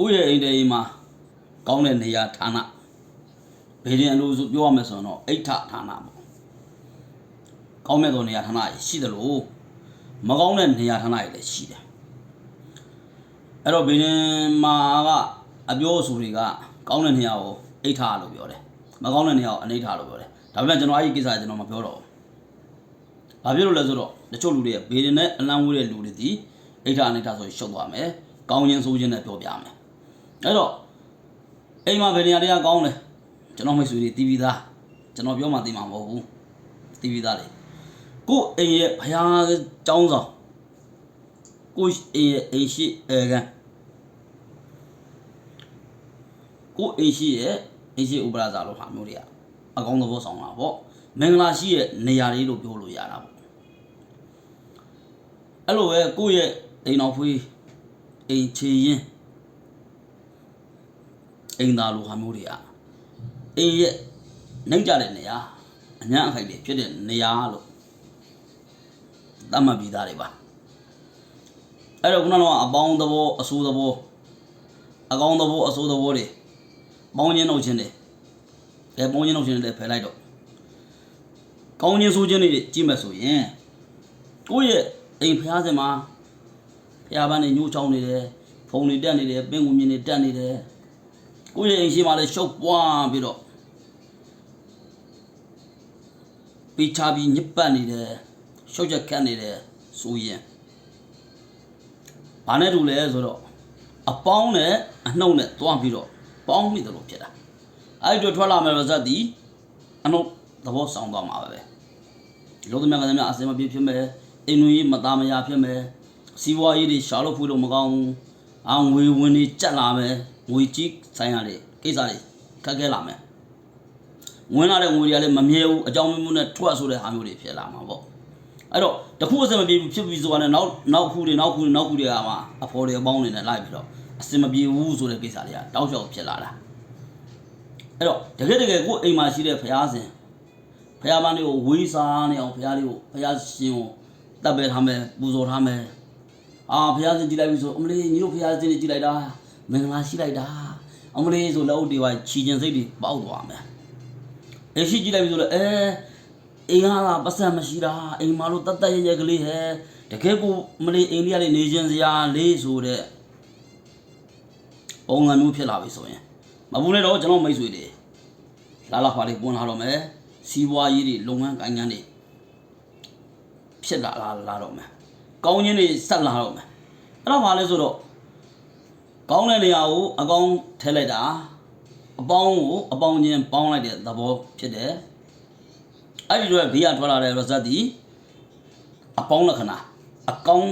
ကိုယ့်ရဲ့အိမ်တိမ်မှာကောင်းတဲ့နေရာဌာနဘေးရင်အလို့ဆိုပြောရမယ်ဆိုရင်တော့အိဋ္ဌဌာနပေါ့ကောင်းမဲ့သောနေရာဌာနရှိတယ်လို့မကောင်းတဲ့နေရာဌာနတွေလည်းရှိတယ်အဲ့တော့ဘေးရင်မှာကအပြောအဆိုတွေကကောင်းတဲ့နေရာကိုအိဋ္ဌလို့ပြောတယ်မကောင်းတဲ့နေရာကိုအနိဋ္ဌလို့ပြောတယ်ဒါပေမဲ့ကျွန်တော်အဲ့ဒီကိစ္စကကျွန်တော်မပြောတော့ဘူးဘာဖြစ်လို့လဲဆိုတော့တချို့လူတွေဘေးရင်နဲ့အလံဝေးတဲ့လူတွေဒီအိဋ္ဌအနိဋ္ဌဆိုရင်ရှုပ်သွားမယ်။ကောင်းခြင်းဆိုးခြင်းနဲ့ပြောပြမယ်။ အဲ့တော့အိမ်မှာဘယ်နေရာတွေကကောင်းလဲကျွန်တော်မိတ်ဆွေတွေတီးပြီးသားကျွန်တော်ပြောမှသိမှာမဟုတ်ဘူး။တီးပြီးသားလေ။ကို့အိမ်ရဲ့ဘုရားကျောင်းဆောင်ကို့အိမ်ရဲ့အိမ်ရှိအဲကန်ကို့အိမ်ရှိရဲ့အိမ်ရှိဥပရာဇာလို့ဟာမျိုးတွေကအကောင်းသဘောဆောင်တာပေါ့။မင်္ဂလာရှိရဲ့နေရာလေးလို့ပြောလို့ရတာပေါ့အဲ့လိုပဲကိုယ့်ရဲ့အိမ်တော်ဖွေးအိမ်ချေရင် အိမ်သားလိုဟာမျိုးတွေကအိမ်ရဲ့နှိမ့်ကြတဲ့နေရာအညာအခိုက်တွေဖြစ်တဲ့နေရာလို့သတ်မှတ်ပြီးသားတွေပါအဲ့တော့ခုနကအပေါင်းသဘောအဆိုးသဘောအကောင်းသဘောအဆိုးသဘောတွေပေါင်းချင်းနှုတ်ချင်းတွေအဲပေါင်းချင်းနှုတ်ချင်းတွေဖယ်လိုက်တော့ကောင်းချင်းဆိုးချင်းတွေကြည့်မယ်ဆိုရင်ကိုယ့်ရဲ့အိမ်ဖျားစင်မှာဖျားပန်းနေညှိုးချောင်းနေတယ်ဖုံတွေတက်နေတယ်ပင်ကူမြင်တွေတက်နေတယ် ကိုယ့်ရဲ့အိမ်ရှိမှာလည်းရှုပ်ပွားပြီးတော့ပိချပြီးညစ်ပတ်နေတယ်ရှုပ်ချက်ခတ်နေတယ်ဆိုရင်ဘာနဲ့တူလဲဆိုတော့အပေါင်းနဲ့အနှုတ်နဲ့တွားပြီးတော့ပေါင်းမိတယ်လို့ဖြစ်တာအဲ့ဒီတော့ထွက်လာမယ်ပါဇက်ဒီအနှုတ်သဘောဆောင်သွားမှာပဲပဲလောကမြတ်ကလည်းများအစင်မပြေဖြစ်မယ်အိမ်လူကြီးမသားမယာဖြစ်မယ်စီးပွားရေးတွေရှာလို့ဖွေးလို့မကောင်းဘူးအာငွေဝင်တွေကြက်လာမယ် ငွေကြီးဆိုင်ရတဲ့ကိစ္စတွေခက်ခဲလာမယ်ဝင်လာတဲ့ငွေတွေကလည်းမမြဲဘူးအကြောင်းမျိုးမျိုးနဲ့ထွက်ဆိုတဲ့ဟာမျိုးတွေဖြစ်လာမှာပေါ့အဲ့တော့တခုအစင်မပြေဘူးဖြစ်ပြီးဆိုတာနဲ့နောက်နောက်ခုတွေနောက်ခုတွေနောက်ခုတွေကမှအဖော်တွေအပေါင်းတွေနဲ့လိုက်ပြီးတော့အစင်မပြေဘူးဆိုတဲ့ကိစ္စတွေကတောက်လျှောက်ဖြစ်လာတာအဲ့တော့တကယ်တကယ်ကိုယ့်အိမ်မှာရှိတဲ့ဖျားစဉ်ဖះပန်းလေးကိုဝေးစားနေအောင်ဖះလေးကိုဖះရှင်ကိုတပ်ပဲထားမယ်ပူဇော်ထားမယ်အာဖះစင်ကြည့်လိုက်ပြီဆိုအမလေးညီတို့ဖះစင်ကြည့်လိုက်တာ မင်္ဂလာရှိလိုက်တာအမလေးဆိုလက်အုပ်တွေပါခြီကျင်စိတ်တွေပေါက်သွားမယ်အဲရှိကြည့်လိုက်ပြီဆိုတော့အဲအိမ်ဟာပတ်စံမရှိတာအိမ်မှာလို့တတ်တတ်ရရကလေးဟဲ့တကယ်ကိုမလေးအိမ်လေးကလေးနေခြင်းစရာလေးဆိုတဲ့ပုံစံမျိုးဖြစ်လာပြီဆိုရင်မပူနဲ့တော့ကျွန်တော်မိတ်ဆွေတွေလာလာခွာလေးပွန်လာတော့မယ်စီးပွားရေးတွေလုပ်ငန်းကိုင်ငန်းတွေဖြစ်လာလာလာတော့မယ်ကောင်းခြင်းတွေဆက်လာတော့မယ်အဲ့တော့ဘာလဲဆိုတော့ ကောင်းတဲ့နေရာကိုအကောင်းထည့်လိုက်တာအပေါင်းကိုအပေါင်းချင်းပေါင်းလိုက်တဲ့သဘောဖြစ်တယ်အဲ့ဒီတော့ဘေးကထွက်လာတဲ့ result ဒီအပေါင်းလက္ခဏာအကောင်း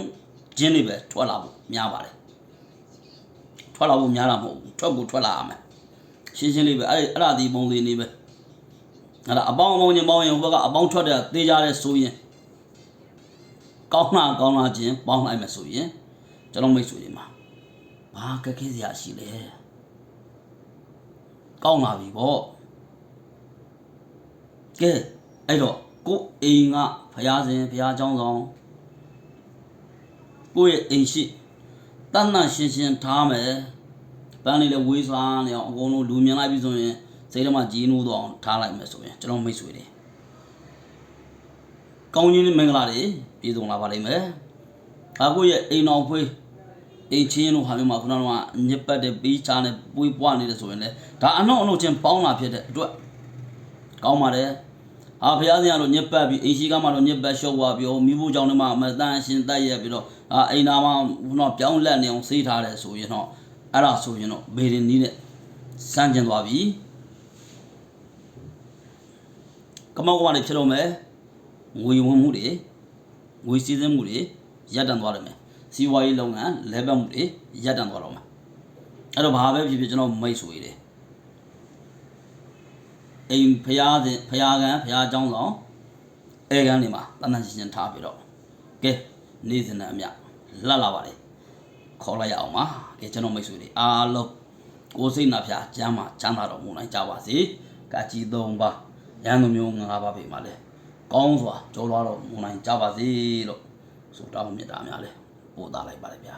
ခြင်းတွေပဲထွက်လာဖို့များပါတယ်ထွက်လာဖို့များတာမဟုတ်ဘူးထွက်ကိုထွက်လာရမယ်ရှင်းရှင်းလေးပဲအဲ့အဲ့ဒါဒီပုံစံလေးပဲအဲ့ဒါအပေါင်းအပေါင်းချင်းပေါင်းရင်ဟိုဘက်ကအပေါင်းထွက်တဲ့သေကြတဲ့ဆိုရင်ကောင်းလာကောင်းလာချင်းပေါင်းလိုက်မယ်ဆိုရင်ကျွန်တော်မိတ်ဆွေတွေမှာ ဘာကက်ခဲစရာရှိလဲကောင်းလာပြီပေါ့ကဲအဲ့တော့ကိုယ်အိမ်ကဖရာစင်ဖရာเจ้าဆောင်ကိုယ့်ရဲ့အိမ်ရှိတတ်နှံ့ရှင်းရှင်းထားမယ် ပန်းလေးလည်းဝေးစွာနေအောင်အကုန်လုံးလူမြင်လိုက်ပြီဆိုရင်စိတ်ထဲမှာကြီးနိုးတော့အောင်ထားလိုက်မယ်ဆိုရင်ကျွန်တော်မိတ်ဆွေတွေကောင်းခြင်းနဲ့မင်္ဂလာတွေပြည်စုံလာပါလိမ့်မယ်။အခုရဲ့အိမ်တော်ဖွေး အိမ်ချင်းတို့ဟာမျိုးမှာခုနကညစ်ပတ်တဲ့ပြီးချားနဲ့ပွေးပွားနေတယ်ဆိုရင်လည်းဒါအနှုတ်အနှုတ်ချင်းပေါင်းလာဖြစ်တဲ့အတွက်ကောင်းပါတယ်။အာဖျားစင်ကတော့ညစ်ပတ်ပြီးအိမ်ရှိကမှတော့ညစ်ပတ်ရှုပ်သွားပြီးမိဖို့ကြောင့်လည်းမှမတန်ရှင်တက်ရက်ပြီးတော့အာအိမ်သားမှခုနပြောင်းလက်နေအောင်စေးထားတယ်ဆိုရင်တော့အဲ့ဒါဆိုရင်တော့ဘေရင်နီးနဲ့စမ်းကျင်သွားပြီကမောက်ကမလေးဖြစ်တော့မယ်ငွေဝင်မှုတွေငွေစည်းစိမ်မှုတွေရပ်တန့်သွားတယ်မယ် စီးပွားရေးလုပ်ငန်းလဲပတ်မှုတွေရပ်တန့်သွားတော့မယ်အဲ့တော့ဘာပဲဖြစ်ဖြစ်ကျွန်တော်မိတ်ဆွေတွေအိမ်ဖျားတဲ့ဖျားကန်ဖျားเจ้าဆောင်အဲကန်နေမှာတန်တန်ရှင်းရှင်းထားပြီးတော့ကဲနေ့စဉ်နဲ့အမျှလှတ်လာပါလေ ခေါ်လိုက်ရအောင်ပါကဲကျွန်တော်မိတ်ဆွေတွေအားလုံးကိုယ်စိတ်နှဖျားကျမ်းမှာချမ်းသာတော်မူနိုင်ကြပါစေကကြီးသုံးပါရန်သူမျိုးငါးပါးပေမှာလဲကောင်းစွာကြောလွားတော်မူနိုင်ကြပါစေလို့ဆုတောင်းမေတ္တာများလဲ ပို့သားလိုက်ပါလေဗျာ